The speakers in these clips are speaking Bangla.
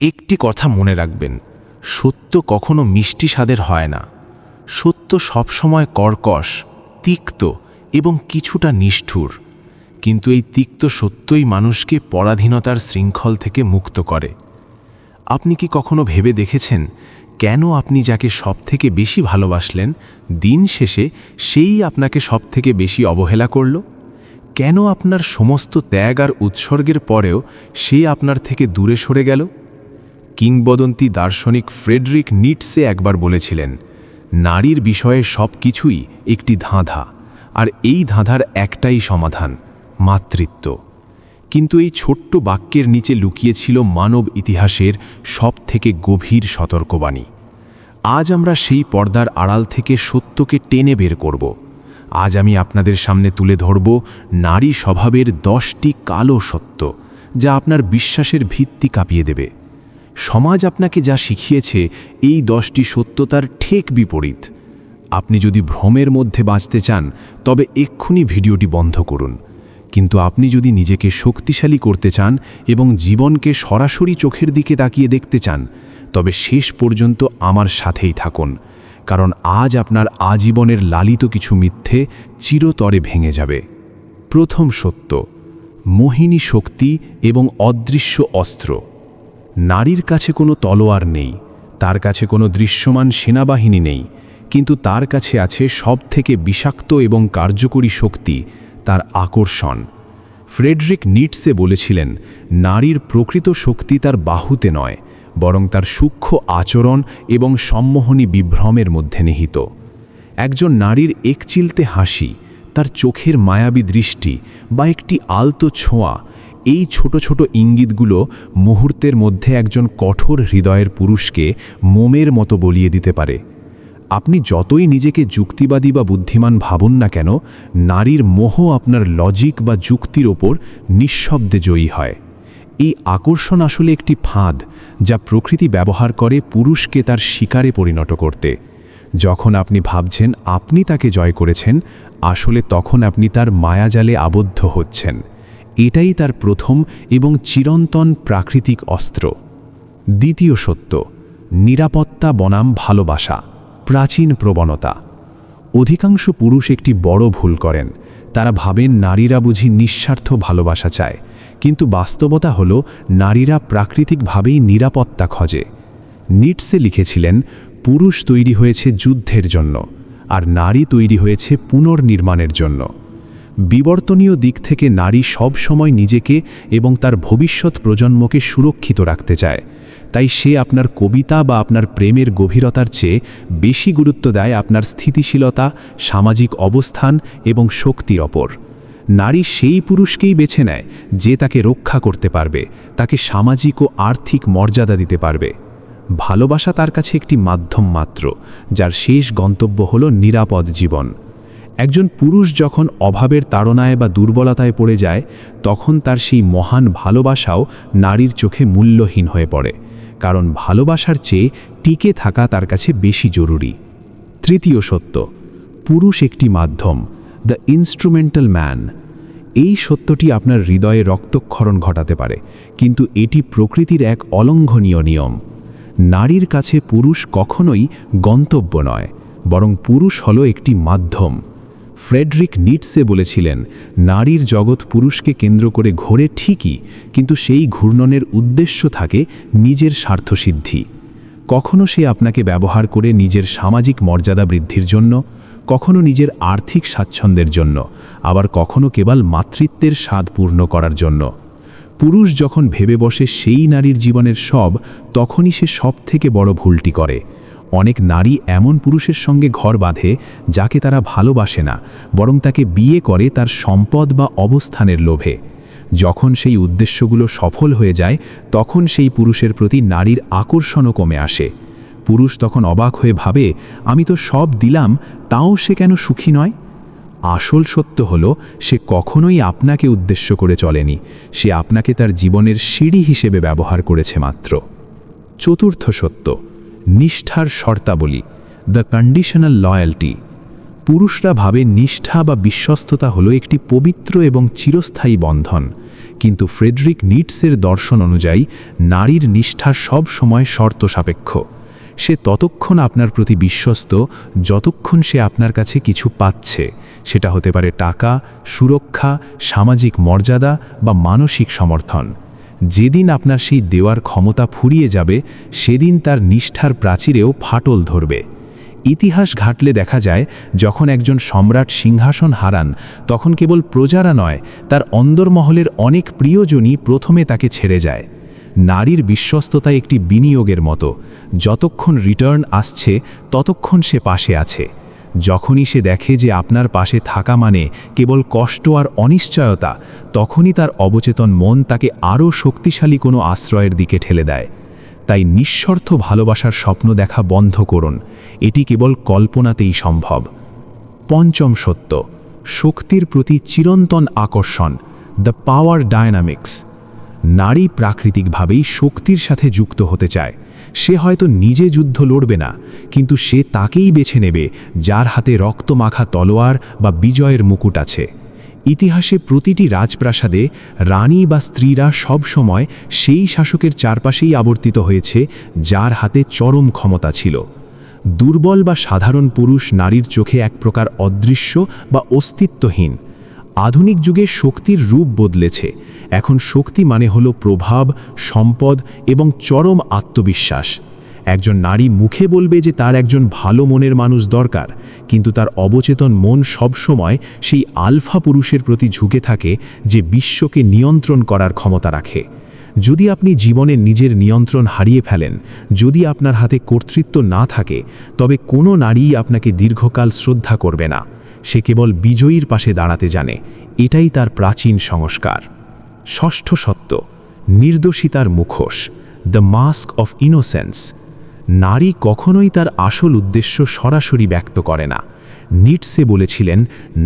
একটি কথা মনে রাখবেন, সত্য কখনো মিষ্টি স্বাদের হয় না। সত্য সবসময় কর্কশ, তিক্ত এবং কিছুটা নিষ্ঠুর। কিন্তু এই তিক্ত সত্যই মানুষকে পরাধীনতার শৃঙ্খল থেকে মুক্ত করে। আপনি কি কখনো ভেবে দেখেছেন, কেন আপনি যাকে সবথেকে বেশি ভালোবাসলেন, দিন শেষে সেই আপনাকে সবথেকে বেশি অবহেলা করল? কেন আপনার সমস্ত ত্যাগ আর উৎসর্গের পরেও সে আপনার থেকে দূরে সরে গেল? কিংবদন্তি দার্শনিক ফ্রেডরিক নিটসে একবার বলেছিলেন, নারীর বিষয়ে সব কিছুই একটি ধাঁধা, আর এই ধাঁধার একটাই সমাধান, মাতৃত্ব। কিন্তু এই ছোট্ট বাক্যের নিচে লুকিয়েছিল মানব ইতিহাসের সবথেকে গভীর সতর্কবাণী। আজ আমরা সেই পর্দার আড়াল থেকে সত্যকে টেনে বের করব। আজ আমি আপনাদের সামনে তুলে ধরব নারী স্বভাবের দশটি কালো সত্য, যা আপনার বিশ্বাসের ভিত্তি কাঁপিয়ে দেবে। সমাজ আপনাকে যা শিখিয়েছে, এই দশটি সত্যতার ঠেক বিপরীত। আপনি যদি ভ্রমের মধ্যে বাঁচতে চান, তবে এক্ষুনি ভিডিওটি বন্ধ করুন। কিন্তু আপনি যদি নিজেকে শক্তিশালী করতে চান এবং জীবনকে সরাসরি চোখের দিকে তাকিয়ে দেখতে চান, তবে শেষ পর্যন্ত আমার সাথেই থাকুন। কারণ আজ আপনার আজীবনের লালিত কিছু মিথ্যে চিরতরে ভেঙে যাবে। প্রথম সত্য, মোহিনী শক্তি এবং অদৃশ্য অস্ত্র। নারীর কাছে কোনো তলোয়ার নেই, তার কাছে কোনো দৃশ্যমান সেনাবাহিনী নেই, কিন্তু তার কাছে আছে সবথেকে বিষাক্ত এবং কার্যকরী শক্তি, তার আকর্ষণ। ফ্রেডরিক নিটসে বলেছিলেন, নারীর প্রকৃত শক্তি তার বাহুতে নয়, বরং তার সূক্ষ্ম আচরণ এবং সম্মোহনী বিভ্রমের মধ্যে নিহিত। একজন নারীর একচিলতে হাসি, তার চোখের মায়াবী দৃষ্টি বা একটি আলতো ছোঁয়া এই ছোট ছোট ইঙ্গিতগুলো মুহূর্তের মধ্যে একজন কঠোর হৃদয়ের পুরুষকে মোমের মতো বলিয়ে দিতে পারে। আপনি যতই নিজেকে যুক্তিবাদী বা বুদ্ধিমান ভাবুন না কেন, নারীর মোহ আপনার লজিক বা যুক্তির ওপর নিঃশব্দে জয়ী হয়। এই আকর্ষণ আসলে একটি ফাঁদ যা প্রকৃতি ব্যবহার করে পুরুষকে তার শিকারে পরিণত করতে। যখন আপনি ভাবছেন আপনি তাকে জয় করেছেন, আসলে তখন আপনি তার মায়াজালে আবদ্ধ হচ্ছেন। এটাই তার প্রথম এবং চিরন্তন প্রাকৃতিক অস্ত্র। দ্বিতীয় সত্য, নিরাপত্তা বনাম ভালোবাসা, প্রাচীন প্রবণতা। অধিকাংশ পুরুষ একটি বড় ভুল করেন। তারা ভাবেন নারীরা বুঝি নিঃস্বার্থ ভালোবাসা চায়, কিন্তু বাস্তবতা হল নারীরা প্রাকৃতিকভাবেই নিরাপত্তা খোঁজে। নিটসে লিখেছিলেন, পুরুষ তৈরি হয়েছে যুদ্ধের জন্য, আর নারী তৈরি হয়েছে পুনর্নির্মাণের জন্য। বিবর্তনীয় দিক থেকে নারী সব সময় নিজেকে এবং তার ভবিষ্যৎ প্রজন্মকে সুরক্ষিত রাখতে চায়। তাই সে আপনার কবিতা বা আপনার প্রেমের গভীরতার চেয়ে বেশি গুরুত্ব দেয় আপনার স্থিতিশীলতা, সামাজিক অবস্থান এবং শক্তির অপর নারী সেই পুরুষকেই বেছে নেয় যে তাকে রক্ষা করতে পারবে, তাকে সামাজিক ও আর্থিক মর্যাদা দিতে পারবে। ভালোবাসা তার কাছে একটি মাধ্যম মাত্র, যার শেষ গন্তব্য হল নিরাপদ জীবন। একজন পুরুষ যখন অভাবের তাড়নায় বা দুর্বলতায় পড়ে যায়, তখন তার সেই মহান ভালোবাসাও নারীর চোখে মূল্যহীন হয়ে পড়ে, কারণ ভালোবাসার চেয়ে টিকে থাকা তার কাছে বেশি জরুরি। তৃতীয় সত্য, পুরুষ একটি মাধ্যম, দ্য ইনস্ট্রুমেন্টাল ম্যান। এই সত্যটি আপনার হৃদয়ে রক্তক্ষরণ ঘটাতে পারে, কিন্তু এটি প্রকৃতির এক অলঙ্ঘনীয় নিয়ম। নারীর কাছে পুরুষ কখনোই গন্তব্য নয়, বরং পুরুষ হল একটি মাধ্যম। ফ্রেডরিক নিটসে বলেছিলেন, নারীর জগৎ পুরুষকে কেন্দ্র করে ঘোরে ঠিকই, কিন্তু সেই ঘূর্ণনের উদ্দেশ্য থাকে নিজের স্বার্থসিদ্ধি। কখনো সে আপনাকে ব্যবহার করে নিজের সামাজিক মর্যাদা বৃদ্ধির জন্য, কখনো নিজের আর্থিক স্বাচ্ছন্দ্যের জন্য, আবার কখনো কেবল মাতৃত্বের স্বাদ পূর্ণ করার জন্য। পুরুষ যখন ভেবে বসে সেই নারীর জীবনের সব, তখনই সে সব থেকে বড় ভুলটি করে। অনেক নারী এমন পুরুষের সঙ্গে ঘর বাঁধে যাকে তারা ভালোবাসে না, বরং তাকে বিয়ে করে তার সম্পদ বা অবস্থানের লোভে। যখন সেই উদ্দেশ্যগুলো সফল হয়ে যায়, তখন সেই পুরুষের প্রতি নারীর আকর্ষণও কমে আসে। পুরুষ তখন অবাক হয়ে ভাবে, আমি তো সব দিলাম, তাও সে কেন সুখী নয়? আসল সত্য হল, সে কখনোই আপনাকে উদ্দেশ্য করে চলেনি। সে আপনাকে তার জীবনের সিঁড়ি হিসেবে ব্যবহার করেছে মাত্র। চতুর্থ সত্য নিষ্ঠার শর্তাবলী দ্য কন্ডিশনাল লয়্যালটি পুরুষরা ভাবে নিষ্ঠা বা বিশ্বস্ততা হলো একটি পবিত্র এবং চিরস্থায়ী বন্ধন। কিন্তু ফ্রেডরিক নিটসের দর্শন অনুযায়ী, নারীর নিষ্ঠা সব সময় শর্ত সাপেক্ষ। সে ততক্ষণ আপনার প্রতি বিশ্বস্ত, যতক্ষণ সে আপনার কাছে কিছু পাচ্ছে। সেটা হতে পারে টাকা, সুরক্ষা, সামাজিক মর্যাদা বা মানসিক সমর্থন। যেদিন আপনার সেই দেওয়ার ক্ষমতা ফুরিয়ে যাবে, সেদিন তার নিষ্ঠার প্রাচীরেও ফাটল ধরবে। ইতিহাস ঘাটলে দেখা যায়, যখন একজন সম্রাট সিংহাসন হারান, তখন কেবল প্রজারা নয়, তার অন্দরমহলের অনেক প্রিয়জনই প্রথমে তাকে ছেড়ে যায়। নারীর বিশ্বস্ততা একটি বিনিয়োগের মতো। যতক্ষণ রিটার্ন আসছে, ততক্ষণ সে পাশে আছে। যখনই সে দেখে যে আপনার পাশে থাকা মানে কেবল কষ্ট আর অনিশ্চয়তা, তখনই তার অবচেতন মন তাকে আরও শক্তিশালী কোনো আশ্রয়ের দিকে ঠেলে দেয়। তাই নিঃস্বার্থ ভালোবাসার স্বপ্ন দেখা বন্ধ করুন। এটি কেবল কল্পনাতেই সম্ভব। পঞ্চম সত্য, শক্তির প্রতি চিরন্তন আকর্ষণ দ্য পাওয়ার ডায়নামিক্স নারী প্রাকৃতিকভাবেই শক্তির সাথে যুক্ত হতে চায়। সে হয়তো নিজে যুদ্ধ লড়বে না, কিন্তু সে তাকেই বেছে নেবে যার হাতে রক্তমাখা তলোয়ার বা বিজয়ের মুকুট আছে। ইতিহাসে প্রতিটি রাজপ্রাসাদে রানী বা স্ত্রীরা সব সময় সেই শাসকের চারপাশেই আবর্তিত হয়েছে, যার হাতে চরম ক্ষমতা ছিল। দুর্বল বা সাধারণ পুরুষ নারীর চোখে এক প্রকার অদৃশ্য বা অস্তিত্বহীন। আধুনিক যুগে শক্তির রূপ বদলেছে। এখন শক্তি মানে হলো প্রভাব, সম্পদ এবং চরম আত্মবিশ্বাস। একজন নারী মুখে বলবে যে তার একজন ভালো মনের মানুষ দরকার, কিন্তু তার অবচেতন মন সবসময় সেই আলফা পুরুষের প্রতি ঝুঁকে থাকে যে বিশ্বকে নিয়ন্ত্রণ করার ক্ষমতা রাখে। যদি আপনি জীবনে নিজের নিয়ন্ত্রণ হারিয়ে ফেলেন, যদি আপনার হাতে কর্তৃত্ব না থাকে, তবে কোনো নারীই আপনাকে দীর্ঘকাল শ্রদ্ধা করবে না। সে কেবল বিজয়ীর পাশে দাঁড়াতে জানে, এটাই তার প্রাচীন সংস্কার। ষষ্ঠ সত্য, নির্দোষিতার মুখোশ দ্য মাস্ক অফ ইনোসেন্স নারী কখনোই তার আসল উদ্দেশ্য সরাসরি ব্যক্ত করে না। নিটসে বলেছিলেন,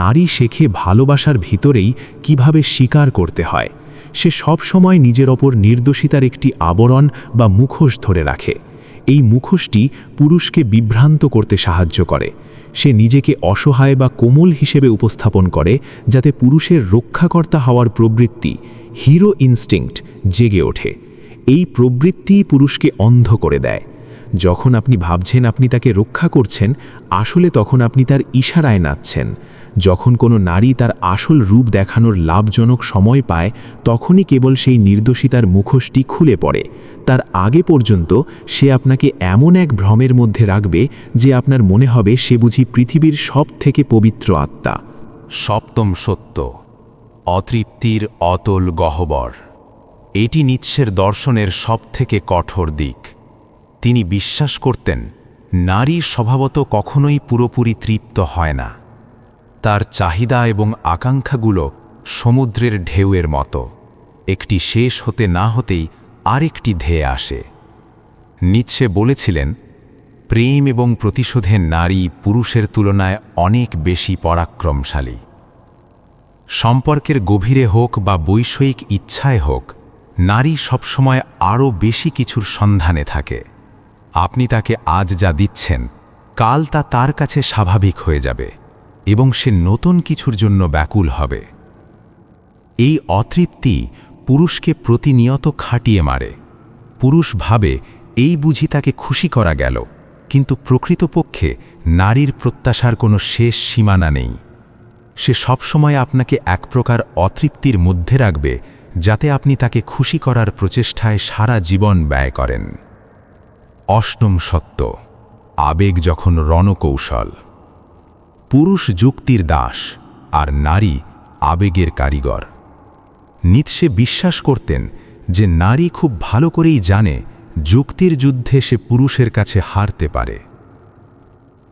নারী শেখে ভালোবাসার ভিতরেই কীভাবে স্বীকার করতে হয়। সে সব সময় নিজের ওপর নির্দোষিতার একটি আবরণ বা মুখোশ ধরে রাখে। এই মুখোশটি পুরুষকে বিভ্রান্ত করতে সাহায্য করে। সে নিজেকে অসহায় বা কোমল হিসেবে উপস্থাপন করে, যাতে পুরুষের রক্ষাকর্তা হওয়ার প্রবৃত্তি, হিরো ইনস্টিংক্ট, জেগে ওঠে। এই প্রবৃত্তিই পুরুষকে অন্ধ করে দেয়। যখন আপনি ভাবছেন আপনি তাকে রক্ষা করছেন, আসলে তখন আপনি তার ইশারায় নাচছেন। যখন কোনো নারী তার আসল রূপ দেখানোর লাভজনক সময় পায়, তখনই কেবল সেই নির্দোষিতার মুখোশটি খুলে পড়ে। তার আগে পর্যন্ত সে আপনাকে এমন এক ভ্রমের মধ্যে রাখবে যে আপনার মনে হবে সে বুঝি পৃথিবীর সব থেকে পবিত্র আত্মা। সপ্তম সত্য, অতৃপ্তির অতল গহ্বর। এটি নিৎসের দর্শনের সবথেকে কঠোর দিক। তিনি বিশ্বাস করতেন নারী স্বভাবত কখনোই পুরোপুরি তৃপ্ত হয় না। তার চাহিদা এবং আকাঙ্ক্ষাগুলো সমুদ্রের ঢেউয়ের মতো। একটি শেষ হতে না হতেই আরেকটি ধেয়ে আসে। নিচ্ছে বলেছিলেন, প্রেম এবং প্রতিশোধের নারী পুরুষের তুলনায় অনেক বেশি পরাক্রমশালী। সম্পর্কের গভীরে হোক বা বৈষয়িক ইচ্ছায় হোক, নারী সবসময় আরও বেশি কিছুর সন্ধানে থাকে। আপনি তাকে আজ যা দিচ্ছেন, কাল তা তার কাছে স্বাভাবিক হয়ে যাবে। এবং সে নতুন কিছুর জন্য ব্যাকুল হবে। এই অতৃপ্তি পুরুষকে প্রতিনিয়ত খাটিয়ে মারে। পুরুষ ভাবে এই বুঝি তাকে খুশি করা গেল, কিন্তু প্রকৃতপক্ষে নারীর প্রত্যাশার কোনো শেষ সীমানা নেই। সে সবসময় আপনাকে এক প্রকার অতৃপ্তির মধ্যে রাখবে, যাতে আপনি তাকে খুশি করার প্রচেষ্টায় সারা জীবন ব্যয় করেন। অষ্টম সত্য, আবেগ যখন রণকৌশল। পুরুষ যুক্তির দাস আর নারী আবেগের কারিগর। নিৎসে বিশ্বাস করতেন যে নারী খুব ভালো করেই জানে যুক্তির যুদ্ধে সে পুরুষের কাছে হারতে পারে।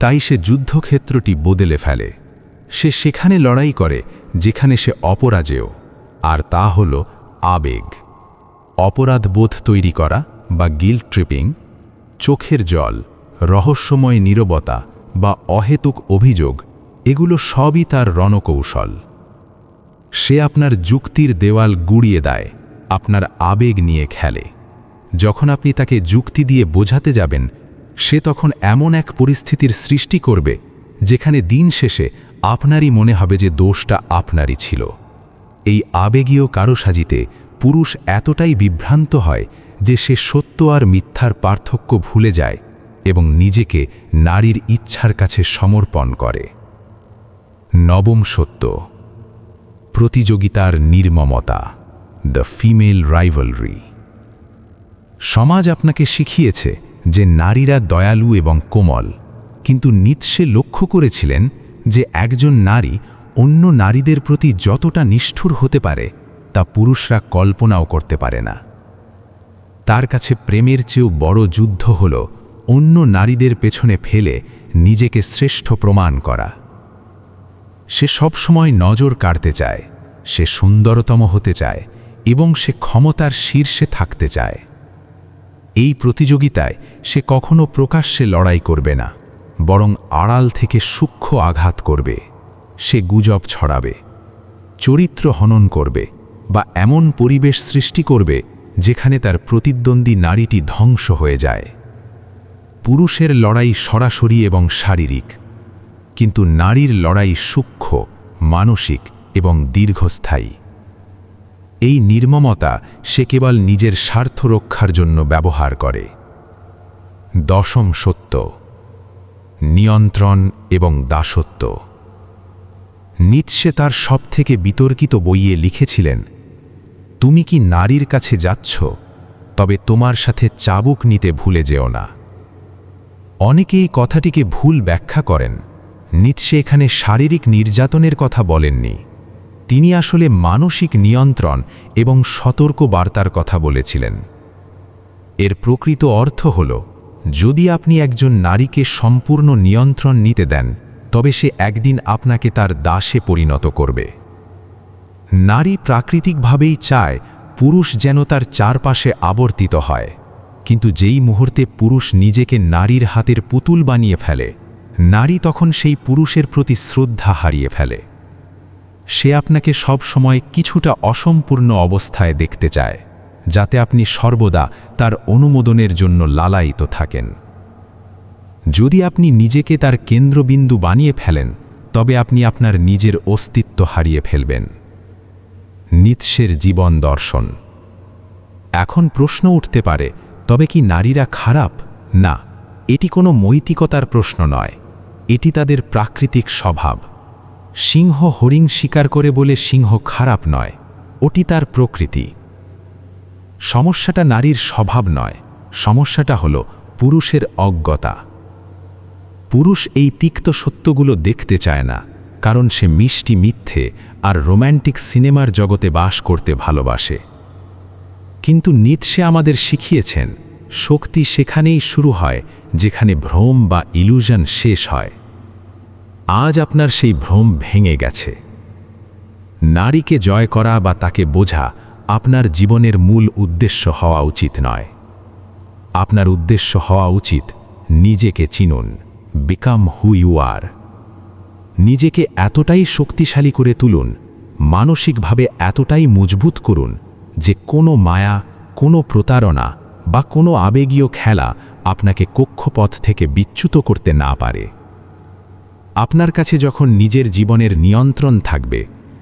তাই সে যুদ্ধক্ষেত্রটি বদলে ফেলে। সে সেখানে লড়াই করে যেখানে সে অপরাজেয়, আর তা হল আবেগ। অপরাধবোধ তৈরি করা বা গিল ট্রিপিং চোখের জল, রহস্যময় নীরবতা বা অহেতুক অভিযোগ এগুলো সবই তার রণকৌশল। সে আপনার যুক্তির দেওয়াল গুড়িয়ে দেয়, আপনার আবেগ নিয়ে খেলে। যখন আপনি তাকে যুক্তি দিয়ে বোঝাতে যাবেন, সে তখন এমন এক পরিস্থিতির সৃষ্টি করবে, যেখানে দিন শেষে আপনারই মনে হবে যে দোষটা আপনারই ছিল। এই আবেগীয় কারোসাজিতে পুরুষ এতটাই বিভ্রান্ত হয় যে সে সত্য আর মিথ্যার পার্থক্য ভুলে যায় এবং নিজেকে নারীর ইচ্ছার কাছে সমর্পণ করে। নবম সত্য। প্রতিযোগিতার নির্মমতা দ্য ফিমেল রাইভালরি সমাজ আপনাকে শিখিয়েছে যে নারীরা দয়ালু এবং কোমল, কিন্তু নিৎসে লক্ষ্য করেছিলেন যে একজন নারী অন্য নারীদের প্রতি যতটা নিষ্ঠুর হতে পারে, তা পুরুষরা কল্পনাও করতে পারে না। তার কাছে প্রেমের চেয়েও বড় যুদ্ধ হল অন্য নারীদের পেছনে ফেলে নিজেকে শ্রেষ্ঠ প্রমাণ করা। সে সবসময় নজর কাড়তে চায়, সে সুন্দরতম হতে চায় এবং সে ক্ষমতার শীর্ষে থাকতে চায়। এই প্রতিযোগিতায় সে কখনো প্রকাশ্যে লড়াই করবে না, বরং আড়াল থেকে সূক্ষ্ম আঘাত করবে, সে গুজব ছড়াবে, চরিত্র হনন করবে বা এমন পরিবেশ সৃষ্টি করবে যেখানে তার প্রতিদ্বন্দ্বী নারীটি ধ্বংস হয়ে যায়। পুরুষের লড়াই সরাসরি এবং শারীরিক কিন্তু নারীর লড়াই সূক্ষ্ম, মানসিক এবং দীর্ঘস্থায়ী। এই নির্মমতা সে কেবল নিজের স্বার্থ রক্ষার জন্য ব্যবহার করে। দশম সত্য, নিয়ন্ত্রণ এবং দাসত্ব। নিৎসে তার সবথেকে বিতর্কিত বইয়ে লিখেছিলেন, তুমি কি নারীর কাছে যাচ্ছ, তবে তোমার সাথে চাবুক নিতে ভুলে যেও না। অনেকেই কথাটিকে ভুল ব্যাখ্যা করেন নিৎসে এখানে শারীরিক নির্যাতনের কথা বলেননি। তিনি আসলে মানসিক নিয়ন্ত্রণ এবং সতর্ক বার্তার কথা বলেছিলেন। এর প্রকৃত অর্থ হল, যদি আপনি একজন নারীকে সম্পূর্ণ নিয়ন্ত্রণ নিতে দেন, তবে সে একদিন আপনাকে তার দাসে পরিণত করবে। নারী প্রাকৃতিকভাবেই চায় পুরুষ যেন তার চারপাশে আবর্তিত হয়, কিন্তু যেই মুহূর্তে পুরুষ নিজেকে নারীর হাতের পুতুল বানিয়ে ফেলে নারী তখন সেই পুরুষের প্রতি শ্রদ্ধা হারিয়ে ফেলে। সে আপনাকে সব সময় কিছুটা অসম্পূর্ণ অবস্থায় দেখতে চায়, যাতে আপনি সর্বদা তার অনুমোদনের জন্য লালায়িত থাকেন। যদি আপনি নিজেকে তার কেন্দ্রবিন্দু বানিয়ে ফেলেন, তবে আপনি আপনার নিজের অস্তিত্ব হারিয়ে ফেলবেন। নিৎসের জীবন দর্শন। এখন প্রশ্ন উঠতে পারে, তবে কি নারীরা খারাপ? না, এটি কোনো মৈতিকতার প্রশ্ন নয়। এটি তাদের প্রাকৃতিক স্বভাব। সিংহ হরিণ শিকার করে বলে সিংহ খারাপ নয়, ওটি তার প্রকৃতি। সমস্যাটা নারীর স্বভাব নয়, সমস্যাটা হল পুরুষের অজ্ঞতা। পুরুষ এই তিক্ত সত্যগুলো দেখতে চায় না, কারণ সে মিষ্টি মিথ্যে আর রোম্যান্টিক সিনেমার জগতে বাস করতে ভালোবাসে। কিন্তু নিৎসে আমাদের শিখিয়েছেন, শক্তি সেখানেই শুরু হয়, যেখানে ভ্রম বা ইলুশন শেষ হয়। আজ আপনার সেই ভ্রম ভেঙে গেছে। নারীকে জয় করা বা তাকে বোঝা আপনার জীবনের মূল উদ্দেশ্য হওয়া উচিত নয়। আপনার উদ্দেশ্য হওয়া উচিত নিজেকে চিনুন বিকাম হু ইউ আর নিজেকে এতটাই শক্তিশালী করে তুলুন, মানসিকভাবে এতটাই মজবুত করুন যে কোনো মায়া, কোনো প্রতারণা বা কোনো আবেগীয় খেলা আপনাকে কক্ষপথ থেকে বিচ্যুত করতে না পারে। আপনার কাছে যখন নিজের জীবনের নিয়ন্ত্রণ থাকবে,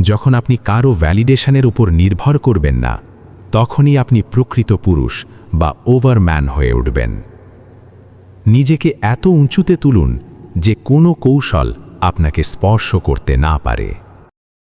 যখন আপনি কারও ভ্যালিডেশনের উপর নির্ভর করবেন না, তখনই আপনি প্রকৃত পুরুষ বা ওভারম্যান হয়ে উঠবেন। নিজেকে এত উঁচুতে তুলুন যে কোনো কৌশল আপনাকে স্পর্শ করতে না পারে।